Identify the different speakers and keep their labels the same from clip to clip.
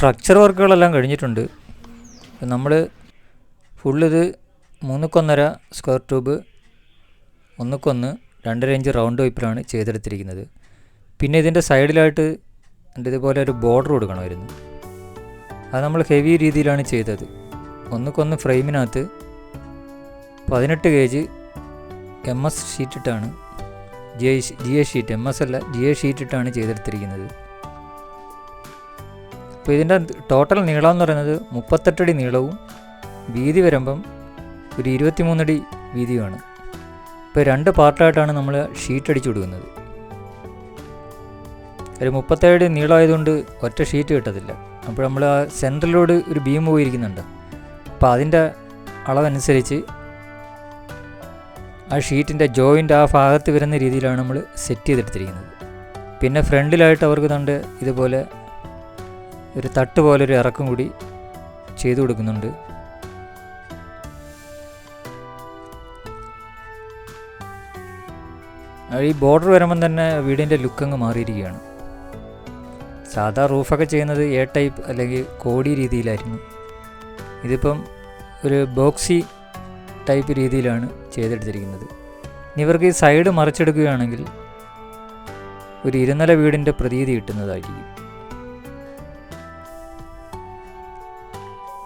Speaker 1: Structure വർക്കുകളെല്ലാം കഴിഞ്ഞിട്ടുണ്ട്. നമ്മൾ ഫുള്ളിത് മൂന്നുക്കൊന്നര square tube ഒന്നുക്കൊന്ന് രണ്ടര ഇഞ്ച് റൗണ്ട് വൈപ്പിലാണ് ചെയ്തെടുത്തിരിക്കുന്നത്. പിന്നെ ഇതിന്റെ സൈഡിലായിട്ട് ഇതുപോലെ ഒരു ബോർഡർ കൊടുക്കണമായിരുന്നു. അത് നമ്മൾ ഹെവി രീതിയിലാണ് ചെയ്തത്. ഒന്നുക്കൊന്ന് ഫ്രെയിമിനകത്ത് പതിനെട്ട് K G M S ഷീറ്റിട്ടാണ് G I G A sheet M S അല്ല ജി എ ഷീറ്റിട്ടാണ് ചെയ്തെടുത്തിരിക്കുന്നത്. അപ്പോൾ ഇതിന്റെ ടോട്ടൽ നീളം എന്ന് പറയുന്നത് മുപ്പത്തെട്ടടി നീളവും വീതി വരുമ്പം ഒരു ഇരുപത്തിമൂന്നടി വീതിയുമാണ്. ഇപ്പോൾ രണ്ട് പാർട്ടായിട്ടാണ് നമ്മൾ ഷീറ്റ് അടിച്ചു കൊടുക്കുന്നത്. ഒരു മുപ്പത്തേഴ് നീളമായതുകൊണ്ട് ഒറ്റ ഷീറ്റ് കിട്ടത്തില്ല. അപ്പോൾ നമ്മൾ ആ സെന്ററിലോട് ഒരു ബീം പോയിരിക്കുന്നുണ്ട്. അപ്പോൾ അതിന്റെ അളവനുസരിച്ച് ആ ഷീറ്റിന്റെ ജോയിന്റ് ആ ഭാഗത്ത് വരുന്ന രീതിയിലാണ് നമ്മൾ സെറ്റ് ചെയ്തെടുത്തിരിക്കുന്നത്. പിന്നെ ഫ്രണ്ടിലായിട്ട് അവർക്ക് തണ്ട് ഇതുപോലെ ഒരു തട്ട് പോലെ ഒരു ഇറക്കം കൂടി ചെയ്തു കൊടുക്കുന്നുണ്ട്. ഈ ബോർഡർ വരുമ്പം തന്നെ വീടിന്റെ ലുക്കങ്ങ് മാറിയിരിക്കുകയാണ്. സാധാ റൂഫൊക്കെ ചെയ്യുന്നത് എ ടൈപ്പ് അല്ലെങ്കിൽ കോടി രീതിയിലായിരുന്നു. ഇതിപ്പം ഒരു ബോക്സി ടൈപ്പ് രീതിയിലാണ് ചെയ്തെടുത്തിരിക്കുന്നത്. ഇവർക്ക് ഈ സൈഡ് മറിച്ചെടുക്കുകയാണെങ്കിൽ ഒരു ഇരുനില വീടിന്റെ പ്രതീതി കിട്ടുന്നതായിരിക്കും.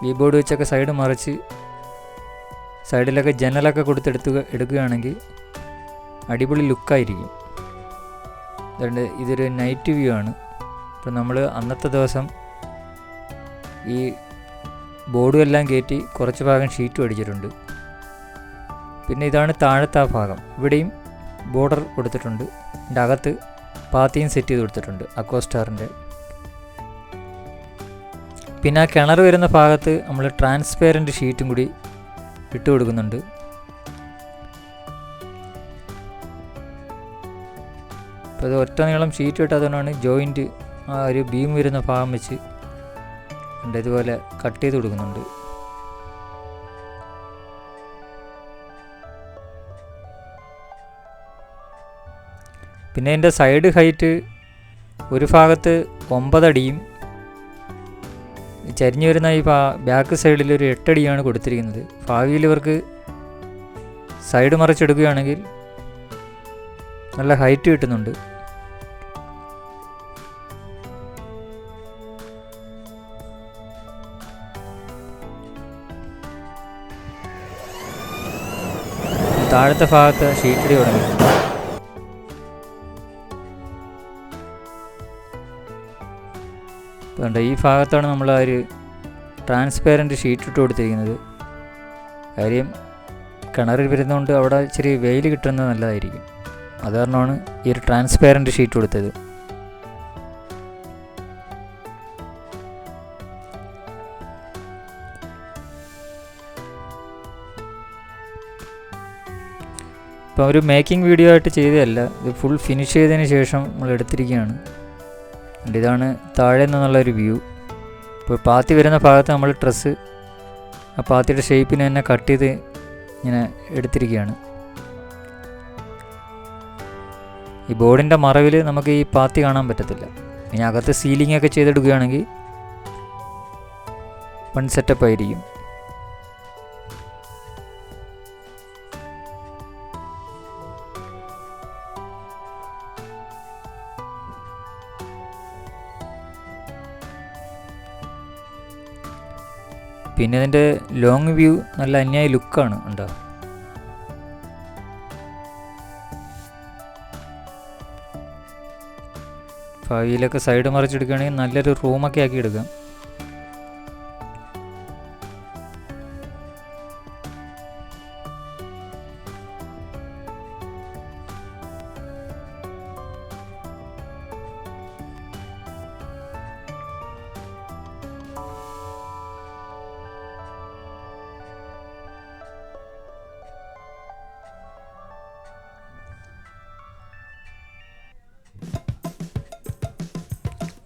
Speaker 1: ഈ ബോർഡ് വെച്ചൊക്കെ സൈഡ് മറിച്ച് സൈഡിലൊക്കെ ജനലൊക്കെ കൊടുത്തെടുത്തുക എടുക്കുകയാണെങ്കിൽ അടിപൊളി ലുക്കായിരിക്കും അതുകൊണ്ട് ഇതൊരു നൈറ്റ് വ്യൂ ആണ്. ഇപ്പം നമ്മൾ അന്നത്തെ ദിവസം ഈ ബോർഡും എല്ലാം കയറ്റി കുറച്ച് ഭാഗം ഷീറ്റും അടിച്ചിട്ടുണ്ട് പിന്നെ ഇതാണ് താഴത്തെ ആ ഭാഗം. ഇവിടെയും ബോർഡർ കൊടുത്തിട്ടുണ്ട്. ഇതിന്റെ അകത്ത് പാത്തിയും സെറ്റ് ചെയ്ത് കൊടുത്തിട്ടുണ്ട്. അക്കോസ്റ്റാറിന്റെ പിന്നെ ആ കിണർ വരുന്ന ഭാഗത്ത് നമ്മൾ ട്രാൻസ്പെയറന്റ് ഷീറ്റും കൂടി ഇട്ട് കൊടുക്കുന്നുണ്ട്. അപ്പോൾ ഇത് ഒറ്റ നീളം ഷീറ്റ് ഇട്ടതുകൊണ്ടാണ് ജോയിന്റ് ആ ഒരു ബീം വരുന്ന ഭാഗം വെച്ച് ഉണ്ട് ഇതുപോലെ കട്ട് ചെയ്ത് കൊടുക്കുന്നുണ്ട്. പിന്നെ എന്റെ സൈഡ് ഹൈറ്റ് ഒരു ഭാഗത്ത് ഒമ്പതടിയും ചരിഞ്ഞു വരുന്ന ഈ ബാക്ക് സൈഡിൽ ഒരു എട്ടടിയാണ് കൊടുത്തിരിക്കുന്നത്. ഭാവിയിൽ ഇവർക്ക് സൈഡ് മറിച്ചെടുക്കുകയാണെങ്കിൽ നല്ല ഹൈറ്റ് കിട്ടുന്നുണ്ട്. താഴത്തെ ഭാഗത്ത് ഷീറ്റടി തുടങ്ങിയിട്ടുണ്ട് അതുകൊണ്ട് ഈ ഭാഗത്താണ് നമ്മൾ ആ ഒരു ട്രാൻസ്പെയറന്റ് ഷീറ്റ് ഇട്ട് കൊടുത്തിരിക്കുന്നത്. കാര്യം കിണറിൽ വരുന്നതുകൊണ്ട് അവിടെ ഇച്ചിരി വെയിൽ കിട്ടുന്നത് നല്ലതായിരിക്കും. അത് കാരണമാണ് ഈ ഒരു ട്രാൻസ്പെയറന്റ് ഷീറ്റ് കൊടുത്തത്. ഇപ്പം ഒരു മേക്കിംഗ് വീഡിയോ ആയിട്ട് ചെയ്തതല്ല ഇത് ഫുൾ ഫിനിഷ് ചെയ്തതിന് ശേഷം നമ്മൾ എടുത്തിരിക്കുകയാണ്. ഇതാണ് താഴെ നിന്നുള്ളൊരു വ്യൂ ഇപ്പോൾ പാത്തി വരുന്ന ഭാഗത്ത് നമ്മൾ ഡ്രസ്സ് ആ പാത്തിയുടെ ഷേപ്പിന് തന്നെ കട്ട് ചെയ്ത് ഇങ്ങനെ എടുത്തിരിക്കുകയാണ്. ഈ ബോർഡിന്റെ മറവിൽ നമുക്ക് ഈ പാത്തി കാണാൻ പറ്റത്തില്ല. ഇനി അകത്ത് സീലിംഗ് ഒക്കെ ചെയ്തെടുക്കുകയാണെങ്കിൽ വൺ സെറ്റപ്പ് ആയിരിക്കും. പിന്നെ ഇതിന്റെ ലോങ് വ്യൂ നല്ല അന്യായ ലുക്കാണ് ഉണ്ടാവുക ഭാവിയിലൊക്കെ സൈഡ് മറിച്ചെടുക്കുകയാണെങ്കിൽ നല്ലൊരു റൂമൊക്കെ ആക്കി എടുക്കാം.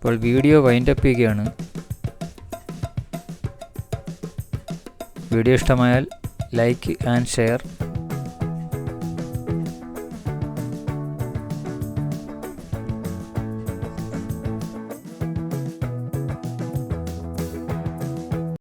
Speaker 1: ഇപ്പോൾ വീഡിയോ വൈൻഡപ്പ് ചെയ്യുകയാണ്. വീഡിയോ ഇഷ്ടമായാൽ ലൈക്ക് ആൻഡ് ഷെയർ